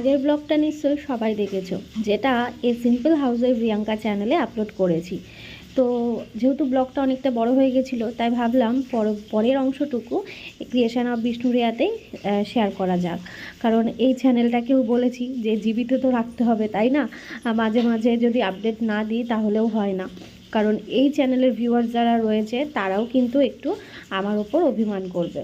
আগের ব্লগটা নিশ্চয়ই সবাই দেখেছ, যেটা এই সিম্পল হাউসের প্রিয়াঙ্কা চ্যানেলে আপলোড করেছি। তো যেহেতু ব্লগটা অনেকটা বড় হয়ে গেছিল, তাই ভাবলাম পর, পরের অংশটুকু ক্রিয়েশন অফ বিষ্ণুরিয়াতেই শেয়ার করা যাক। কারণ এই চ্যানেলটাকেও বলেছি যে জীবিত তো রাখতে হবে, তাই না? মাঝে মাঝে যদি আপডেট না দিই, তাহলেও হয় না। কারণ এই চ্যানেলের ভিউয়ার্স যারা রয়েছে, তারাও কিন্তু একটু আমার ওপর অভিমান করবে।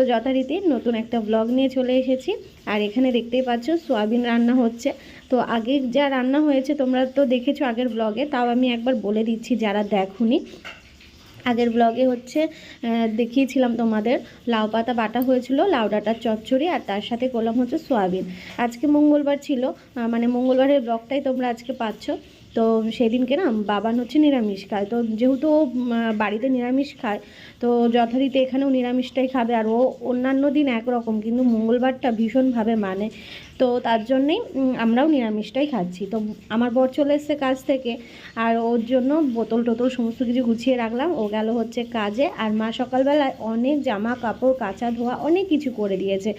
তো যথারীতি নতুন একটা ব্লগ নিয়ে চলে এসেছি। আর এখানে দেখতেই পাচ্ছ সোয়াবিন রান্না হচ্ছে। তো আগে যা রান্না হয়েছে, তোমরা তো দেখেছ আগের ব্লগে তাও আমি একবার বলে দিচ্ছি যারা দেখুনি। আগের ব্লগে হচ্ছে দেখিয়েছিলাম তোমাদের লাউ পাতা বাটা হয়েছিল লাউ ডাঁটার চচ্চড়ি আর তার সাথে করলাম হচ্ছে সোয়াবিন। আজকে মঙ্গলবার ছিল মানে মঙ্গলবারের ব্লগটাই তোমরা আজকে পাচ্ছ। তো সেদিনকে না বাবান হচ্ছে নিরামিষ খায়। তো যেহেতু ও, বাড়িতে নিরামিষ খায় তো যথারীতি এখানেও নিরামিষটাই খাবে। আর ও অন্যান্য দিন একরকম কিন্তু মঙ্গলবারটা ভীষণভাবে মানে তো তার জন্যেই আমরাও নিরামিষটাই খাচ্ছি। তো আমার বর চলে এসছে কাজ থেকে, আর ওর জন্য বোতল টোতল সমস্ত কিছু গুছিয়ে রাখলাম। ও গেল হচ্ছে কাজে, আর মা সকালবেলায় অনেক জামা কাপড়, কাচা ধোয়া, অনেক কিছু করে দিয়েছে।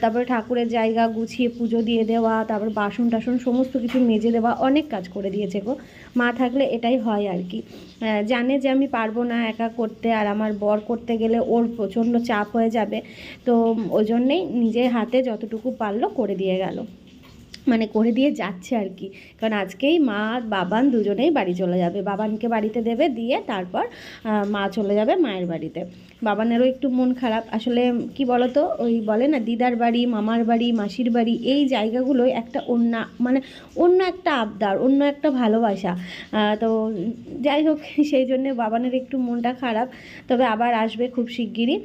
তারপরে ঠাকুরের জায়গা গুছিয়ে পুজো দিয়ে দেওয়া, তারপর বাসন টাসন সমস্ত কিছু মেজে দেওয়া, অনেক কাজ করে দিয়েছে গো। মা থাকলে এটাই হয় আর কি। জানে যে আমি পারব না একা করতে আর আমার বর করতে গেলে ওর প্রচণ্ড চাপ হয়ে যাবে। তো ওই জন্যেই নিজের হাতে যতটুকু পারল করে দিয়ে গেল। মানে করে দিয়ে যাচ্ছে আর কি। কারণ আজকেই মা আর বাবান দুজনেই বাড়ি চলে যাবে। বাবানকে বাড়িতে দেবে দিয়ে তারপর মা চলে যাবে মায়ের বাড়িতে। বাবানেরও একটু মন খারাপ। আসলে কি বলতো? ওই বলে না, দিদার বাড়ি, মামার বাড়ি, মাসির বাড়ি, এই জায়গাগুলোই একটা অন্য মানে অন্য একটা আবদার, অন্য একটা ভালোবাসা। তো যাই হোক, সেই জন্য বাবানের একটু মনটা খারাপ। তবে আবার আসবে খুব শিগগিরই।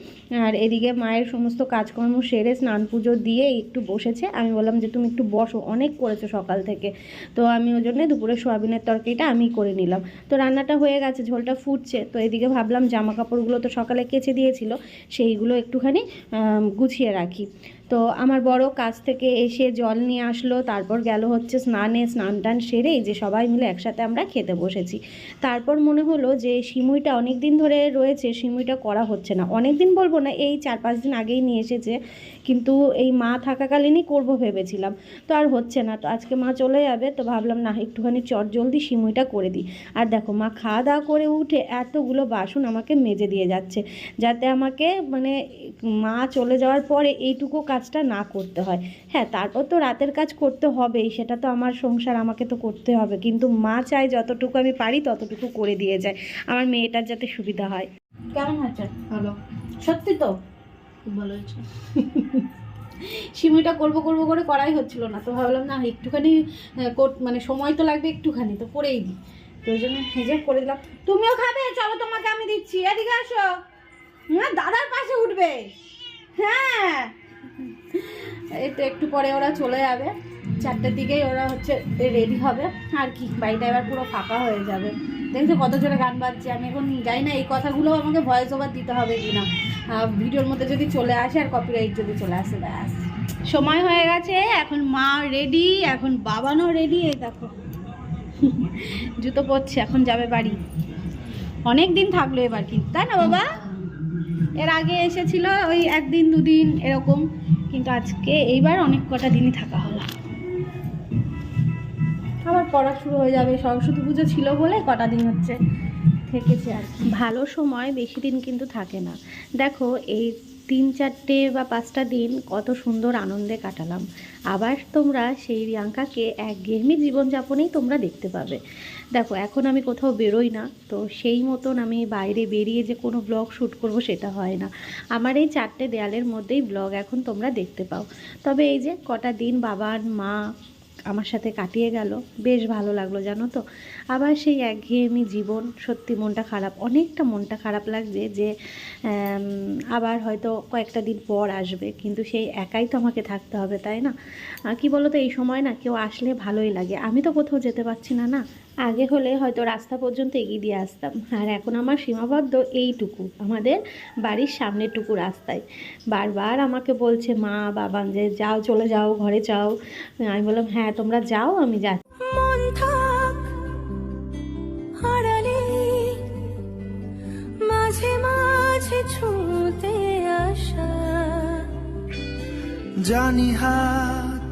আর এদিকে মায়ের সমস্ত কাজকর্ম সেরে স্নান পুজো দিয়ে একটু বসেছে। আমি বললাম যে, তুমি একটু বসো, অনেক করেছ সকাল থেকে। তো আমি ওই জন্য দুপুরে সোয়াবিনের তরকারিটা আমি করে নিলাম। তো রান্নাটা হয়ে গেছে, ঝোলটা ফুটছে। তো এদিকে ভাবলাম জামা কাপড়গুলো তো সকালে কেচে দিয়েছিল সেইগুলো একটুখানি গুছিয়ে রাখি। তো আমার বড় কাজ থেকে এসে জল নিয়ে আসলো, তারপর গেল হচ্ছে স্নানে, স্নান টান সেরে যে সবাই মিলে একসাথে আমরা খেতে বসেছি। তারপর মনে হলো যে সিমুইটা অনেক দিন ধরে রয়েছে, সিমুইটা করা হচ্ছে না। অনেক দিন বলব না, এই চার পাঁচ দিন আগেই নিয়ে এসেছে, কিন্তু এই মা থাকাকালীনই করব ভেবেছিলাম। তো আর হচ্ছে না, তো আজকে মা চলে যাবে, তো ভাবলাম না, একটুখানি চট জলদি সিমুইটা করে দিই। আর দেখো, মা খাওয়া দাওয়া করে উঠে এতগুলো বাসন আমাকে মেজে দিয়ে যাচ্ছে, যাতে আমাকে মানে মা চলে যাওয়ার পরে এইটুকু কাজটা না করতে হয়। হ্যাঁ তারপর তো রাতের কাজ করতে হবেই, সেটা তো আমার সংসার, আমাকে তো করতে হবে। কিন্তু মা চায় যতটুকু আমি পারি ততটুকু করে দিয়ে যায়। আমার মেয়েটার যাতে সুবিধা হয়। কেমন ভালো। সত্যি তো? সিমুইটা করব করব করে করাই হচ্ছিল না। তো ভাবলাম, না, একটুখানি কর- মানে সময় তো লাগবে একটুখানি, তো করেই দিই। তো ওই জন্য ভেজে করে দিলাম। তুমিও খাবে? চলো, তোমাকে আমি দিচ্ছি। এদিকে আসো। হ্যাঁ দাদার পাশে উঠবে। হ্যাঁ। তো একটু পরে ওরা চলে যাবে। চারটের দিকেই ওরা হচ্ছে রেডি হবে। আর কি বাড়িটা এবার পুরো ফাঁকা হয়ে যাবে। দেখছ কত জোরে গান বাজছে। আমি এখন জানি না এই কথাগুলো আমাকে ভয়েস ওভার দিতে হবে কিনা। আহ, ভিডিওর মধ্যে যদি চলে আসে আর কপিরাইট যদি চলে আসে ব্যাস। সময় হয়ে গেছে এখন মা রেডি এখন বাবানও রেডি এই দেখো। জুতো পরছে এখন যাবে বাড়ি। অনেক দিন থাকল এবার কিন্তু তাই না বাবা? এর আগে এসেছিল ওই একদিন, দুদিন, এরকম। কিন্তু আজকে এইবার অনেক কটা দিনই থাকা হলো। আবার পড়া শুরু হয়ে যাবে সরস্বতী পুজো ছিল বলে কটা দিন হচ্ছে, থেকেছে আর ভালো সময়, বেশি দিন কিন্তু থাকে না। দেখো, এই তিন চারটে বা পাঁচটা দিন কত সুন্দর আনন্দে কাটালাম। আবার তোমরা সেই রিয়াঙ্কাকে একঘেয়েমি জীবনযাপনেই তোমরা দেখতে পাবে। দেখো, এখন আমি কোথাও বেরোই না, তো সেই মতন আমি বাইরে বেরিয়ে যে কোনো ব্লগ শ্যুট করব সেটা হয় না। আমার এই চারটে দেয়ালের মধ্যেই ব্লগ এখন তোমরা দেখতে পাও। তবে এই যে কটা দিন বাবার মা আমার সাথে কাটিয়ে গেল। বেশ ভালো লাগল, জানো তো? আবার সেই একঘেয়েমি জীবন, সত্যি মনটা খারাপ, অনেকটা মনটা খারাপ লাগছে যে আবার হয়তো কয়েকটা দিন পর আসবে, কিন্তু সেই একাই তো আমাকে থাকতে হবে, তাই না? কি বলো তো এই সময় না কেউ আসলে ভালোই লাগে। আমি তো কোথাও যেতে পারছি না না? আগে হলে হয়তো রাস্তা পর্যন্ত এগিয়ে দিয়ে আসতাম। আর এখন আমার সীমাবদ্ধ এইটুকু, আমাদের বাড়ির সামনেটুকু রাস্তায়। বারবার আমাকে বলছে, মা, বাবা, যে যাও, চলে যাও, ঘরে যাও। আমি বললাম হ্যাঁ তোমরা যাও, আমি যাচ্ছি। জানি হাত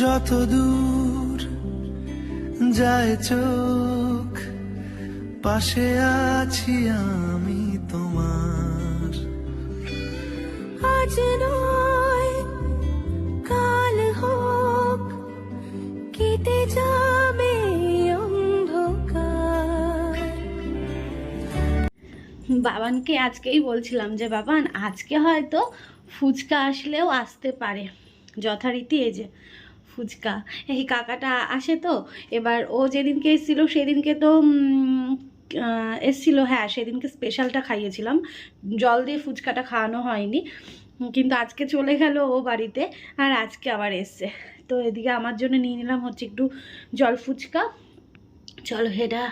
যত দূর যায় চোখ পাশে আছি আমি তোমার। আজ নয় বাবানকে আজকেই বলছিলাম যে, বাবান, আজকে হয়তো ফুচকা আসলেও আসতে পারে। যথারীতি এই যে ফুচকা। এই কাকাটা আসে তো, এবার ও যেদিনকে এসেছিল সেদিনকে তো এসছিল হ্যাঁ সেদিনকে স্পেশালটা খাইয়েছিলাম। জল দিয়ে ফুচকাটা খাওয়ানো হয়নি, কিন্তু আজকে চলে গেল ও বাড়িতে আর আজকে আবার এসছে। তো এদিকে আমার জন্য নিয়ে নিলাম হচ্ছে একটু জল ফুচকা। চলো এটা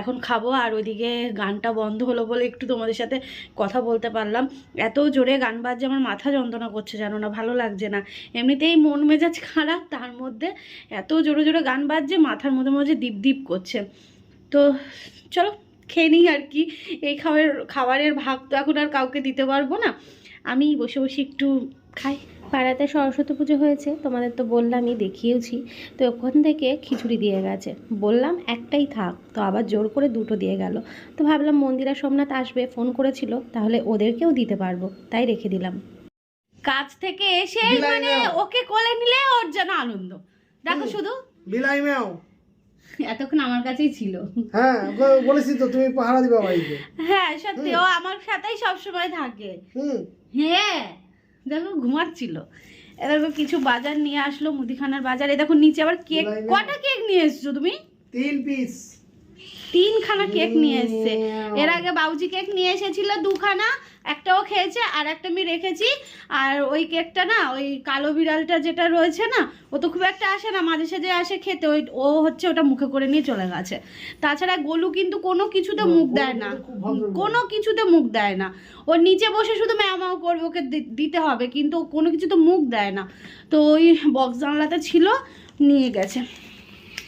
এখন খাব আর ওইদিকে গানটা বন্ধ হলো বলে একটু তোমাদের সাথে কথা বলতে পারলাম। এত জোরে গান বাজছে, আমার মাথা যন্ত্রণা করছে জানো না, ভালো লাগছে না। এমনিতেই মন মেজাজ খারাপ, তার মধ্যে এত জোরে জোরে গান বাজছে, মাথার মধ্যে মধ্যে দীপ দীপ করছে। তো চলো, খেয়ে নিই আর কি। এই খাবার খাবারের ভাগ তো এখন আর কাউকে দিতে পারব না। আমি বসে বসে একটু খাই। পাড়াতে সরস্বতী পুজো হয়েছে তোমাদের তো বললামই দেখিয়েওছি। তো ওখান থেকে খিচুড়ি দিয়ে গেছে। বললাম একটাই থাক। তো আবার জোর করে দুটো দিয়ে গেল। তো ভাবলাম মন্দিরা সোমনাথ আসবে ফোন করেছিল তাহলে ওদেরকেও দিতে পারব। তাই রেখে দিলাম। কাজ থেকে এসে মানে ওকে কোলে নিলে ওর যেন আনন্দ। দেখো শুধু। বিলাই ম্যাও এতক্ষণ আমার কাছেই ছিল। হ্যাঁ বলেছি তো তুমি পাহারা দিবা বাড়িতে। হ্যাঁ সত্যি ও আমার সাথেই সবসময় থাকে। হুম। হ্যাঁ দেখো ঘুমাচ্ছিল। এবার কিছু বাজার নিয়ে আসলো মুদিখানার বাজার। এই দেখো নিচে আবার কেক কটা কেক নিয়ে এসছো তুমি? তিন পিস তিনখানা কেক নিয়ে এসছে। এর আগে বাউজি কেক নিয়ে এসেছিল দুখানা। একটাও খেয়েছে আর একটা আমি রেখেছি। আর ওই কেকটা না ওই কালো বিড়ালটা যেটা রয়েছে না ও তো খুব একটা আসে না মাঝে সাঝে আসে খেতে। ওই ও হচ্ছে ওটা মুখে করে নিয়ে চলে গেছে। তাছাড়া গোলু কিন্তু কোনো কিছুতে মুখ দেয় না। কোনো কিছুতে মুখ দেয় না। ও নিচে বসে শুধু ম্যাও করবে ওকে দিতে হবে কিন্তু কোনো কিছুতে মুখ দেয় না। তো ওই বক্স জানলাতে ছিল নিয়ে গেছে।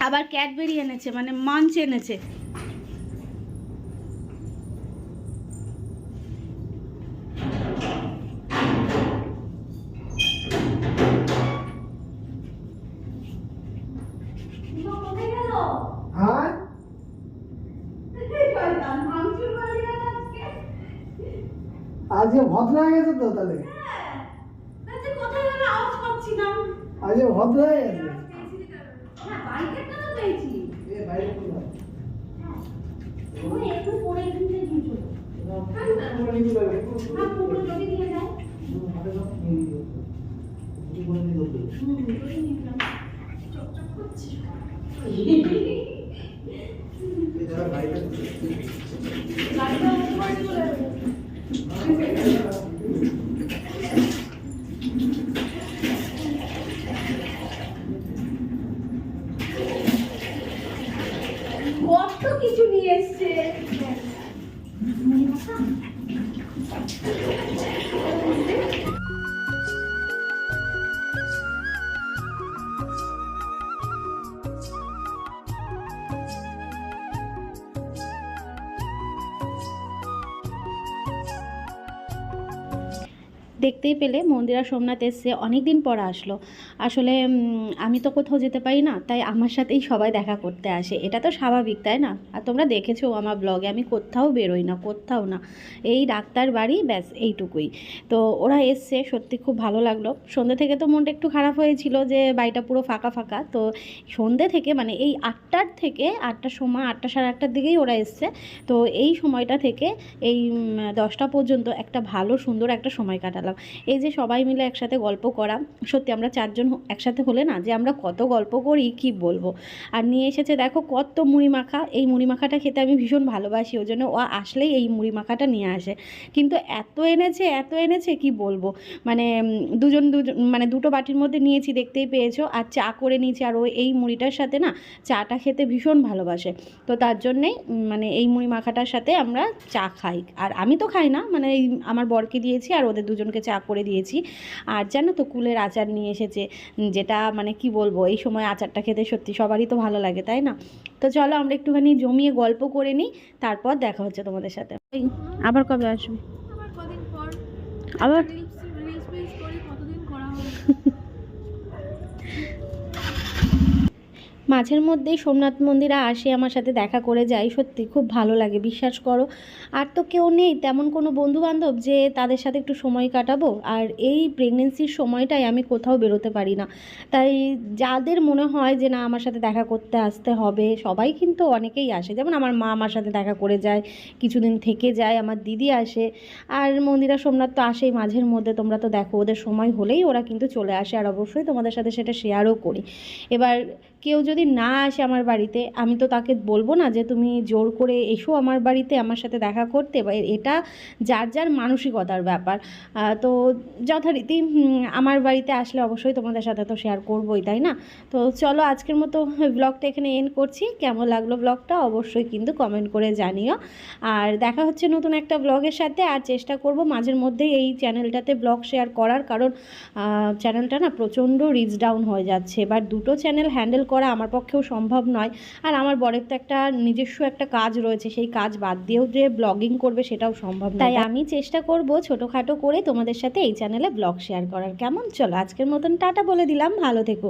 আবার ক্যাডবেরি এনেছে মানে মাঞ্চ এনেছে। আজকে ভদ্র হয়ে গেছে তো তাহলে? আজকে ভদ্র হয়ে গেছে। এ বাইরে কোথায়? দেখতেই পেলে মন্দিরা সোমনাথ এসছে অনেক দিন পর আসলো। আসলে আমি তো কোথাও যেতে পারি না, তাই আমার সাথেই সবাই দেখা করতে আসে। এটা তো স্বাভাবিক, তাই না? আর তোমরা দেখেছ আমার ব্লগে আমি কোথাও বেরোই না, কোথাও না। এই ডাক্তার বাড়ি, ব্যাস, এইটুকুই। তো ওরা এসছে, সত্যি খুব ভালো লাগল। সন্ধ্যে থেকে তো মনটা একটু খারাপ হয়েছিল যে বাড়িটা পুরো ফাঁকা ফাঁকা। তো সন্ধ্যে থেকে মানে এই আটটার থেকে, আটটার সময়, আটটা সাড়ে আটটার দিকেই ওরা এসছে। তো এই সময়টা থেকে, এই দশটা পর্যন্ত একটা ভালো, সুন্দর একটা সময় কাটালাম। এই যে সবাই মিলে একসাথে গল্প করা, সত্যি আমরা চারজন একসাথে হলে না যে আমরা কত গল্প করি, কি বলব? আর নিয়ে এসেছে দেখো কত মুড়ি মাখা। এই মুড়ি মাখাটা খেতে আমি ভীষণ ভালোবাসি, ওই জন্য ও আসলেই এই মুড়ি মাখাটা নিয়ে আসে। কিন্তু এত এনেছে এত এনেছে, কি বলব? মানে দুজন দুজন মানে দুটো বাটির মধ্যে নিয়েছি, দেখতেই পেয়েছ। আর চা করে নিয়েছি, আর ও এই মুড়িটার সাথে না চাটা খেতে ভীষণ ভালোবাসে। তো তার জন্যেই মানে এই মুড়ি মাখাটার সাথে আমরা চা খাই। আর আমি তো খাই না মানে এই আমার বরকে দিয়েছি, আর ওদের দুজনকে চা করে দিয়েছি। আর জানো তো কুলের আচার নিয়ে এসেছে যেটা মানে কি বলব এই সময় আচারটা খেতে সত্যি সবারই তো ভালো লাগে তাই না? তো চলো আমরা একটুখানি জমিয়ে গল্প করে নিই তারপর দেখা হচ্ছে তোমাদের সাথে। আবার কবে আসবে? আবার কদিন পর আবার রিলস রিলস ফিলস করি কতদিন করা হবে মাঝের মধ্যেই সোমনাথ মন্দিরে আসে আমার সাথে দেখা করে যায়, সত্যি খুব ভালো লাগে, বিশ্বাস করো। আর তো কেউ নেই, তেমন কোনো বন্ধু বান্ধব যে তাদের সাথে একটু সময় কাটাবো, আর এই প্রেগনেন্সির সময়টাই আমি কোথাও বেরোতে পারি না। তাই যাদের মনে হয় যে না, আমার সাথে দেখা করতে আসতে হবে, সবাই কিন্তু অনেকেই আসে। যেমন আমার মা আমার সাথে দেখা করে যায়, কিছুদিন থেকে যায়, আমার দিদি আসে, আর মন্দিরা সোমনাথ তো আসেই মাঝের মধ্যে, তোমরা তো দেখো, ওদের সময় হলেই ওরা কিন্তু চলে আসে, আর অবশ্যই তোমাদের সাথে সেটা শেয়ারও করি। এবার কেউ যদি না আসে আমার বাড়িতে, আমি তো তাকে বলব না যে তুমি জোর করে এসো আমার বাড়িতে, আমার সাথে দেখা করতে। বা এটা যার যার মানসিকতার ব্যাপার। তো যথারীতি আমার বাড়িতে আসলে অবশ্যই তোমাদের সাথে তো শেয়ার করবোই, তাই না? তো চলো আজকের মতো ব্লগটা এখানে এন্ড করছি। কেমন লাগল ব্লগটা অবশ্যই কিন্তু কমেন্ট করে জানিও। আর দেখা হচ্ছে নতুন একটা ব্লগের সাথে। আর চেষ্টা করব মাঝের মধ্যে এই চ্যানেলটাতে ব্লগ শেয়ার করার। কারণ চ্যানেলটা না প্রচণ্ড রিচ ডাউন হয়ে যাচ্ছে। এবার দুটো চ্যানেল হ্যান্ডেল করা আমার পক্ষেও সম্ভব নয়। আর আমার বরের তো একটা নিজস্ব একটা কাজ রয়েছে, সেই কাজ বাদ দিয়েও যে ব্লগিং করবে সেটাও সম্ভব তাই আমি চেষ্টা করব ছোটোখাটো করে তোমাদের সাথে এই চ্যানেলে ব্লগ শেয়ার করার। কেমন? চলো আজকের মতন টাটা বলে দিলাম, ভালো থেকো।